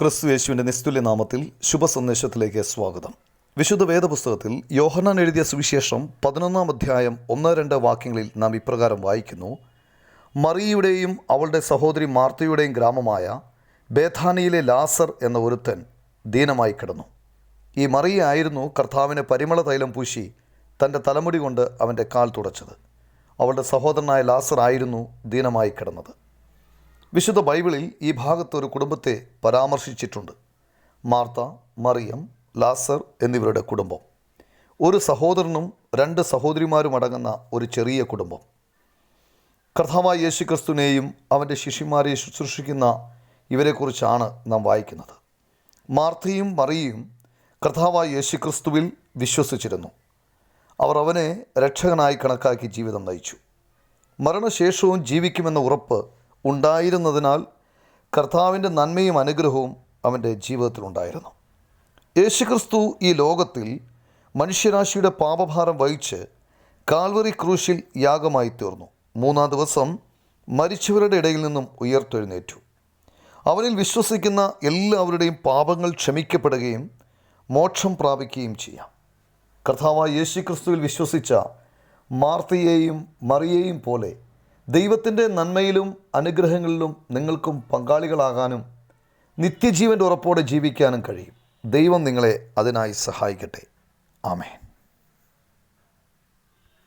ക്രിസ്തു യേശുവിന്റെ നിസ്തുല്യ നാമത്തിൽ ശുഭ സന്ദേശത്തിലേക്ക് സ്വാഗതം. വിശുദ്ധ വേദപുസ്തകത്തിൽ യോഹന്നാൻ എഴുതിയ സുവിശേഷം പതിനൊന്നാം അധ്യായം ഒന്ന് രണ്ട് വാക്യങ്ങളിൽ നാം ഇപ്രകാരം വായിക്കുന്നു. മറിയുടെയും അവളുടെ സഹോദരി മാർത്തയുടെയും ഗ്രാമമായ ബേഥാനിയിലെ ലാസർ എന്ന ഒരുത്തൻ ദീനമായി കിടന്നു. ഈ മറിയായിരുന്നു കർത്താവിനെ പരിമള തൈലം പൂശി തന്റെ തലമുടി കൊണ്ട് അവന്റെ കാൽ തുടച്ചത്. അവളുടെ സഹോദരനായ ലാസർ ആയിരുന്നു ദീനമായി കിടന്നത്. വിശുദ്ധ ബൈബിളിൽ ഈ ഭാഗത്ത് ഒരു കുടുംബത്തെ പരാമർശിച്ചിട്ടുണ്ട്. മാർത്ത മറിയം ലാസർ എന്നിവരുടെ കുടുംബം. ഒരു സഹോദരനും രണ്ട് സഹോദരിമാരും അടങ്ങുന്ന ഒരു ചെറിയ കുടുംബം. കർത്താവായ യേശു ക്രിസ്തുവിനെയും അവന്റെ ശിഷ്യന്മാരെ ശുശ്രൂഷിക്കുന്ന ഇവരെക്കുറിച്ചാണ് നാം വായിക്കുന്നത്. മാർത്തയും മറിയയും കർത്താവായ യേശുക്രിസ്തുവിൽ വിശ്വസിച്ചിരുന്നു. അവർ അവനെ രക്ഷകനായി കണക്കാക്കി ജീവിതം നയിച്ചു. മരണശേഷവും ജീവിക്കുമെന്ന ഉറപ്പ് ഉണ്ടായിരുന്നതിനാൽ കർത്താവിന്റെ നന്മയും അനുഗ്രഹവും അവന്റെ ജീവിതത്തിലുണ്ടായിരുന്നു. യേശുക്രിസ്തു ഈ ലോകത്തിൽ മനുഷ്യരാശിയുടെ പാപഭാരം വഹിച്ച് കാൽവറി ക്രൂശിൽ യാഗമായി തീർന്നു. മൂന്നാം ദിവസം മരിച്ചവരുടെ ഇടയിൽ നിന്നും ഉയർത്തെഴുന്നേറ്റു. അവനിൽ വിശ്വസിക്കുന്ന എല്ലാവരുടെയും പാപങ്ങൾ ക്ഷമിക്കപ്പെടുകയും മോക്ഷം പ്രാപിക്കുകയും ചെയ്യാം. കർത്താവായ യേശുക്രിസ്തുവിൽ വിശ്വസിച്ച മാർത്തയെയും മറിയേയും പോലെ ദൈവത്തിന്റെ നന്മയിലും അനുഗ്രഹങ്ങളിലും നിങ്ങൾക്കും പങ്കാളികളാകാനും നിത്യജീവന്റെ ഉറപ്പോടെ ജീവിക്കാനും കഴിയും. ദൈവം നിങ്ങളെ അതിനായി സഹായിക്കട്ടെ. ആമേൻ.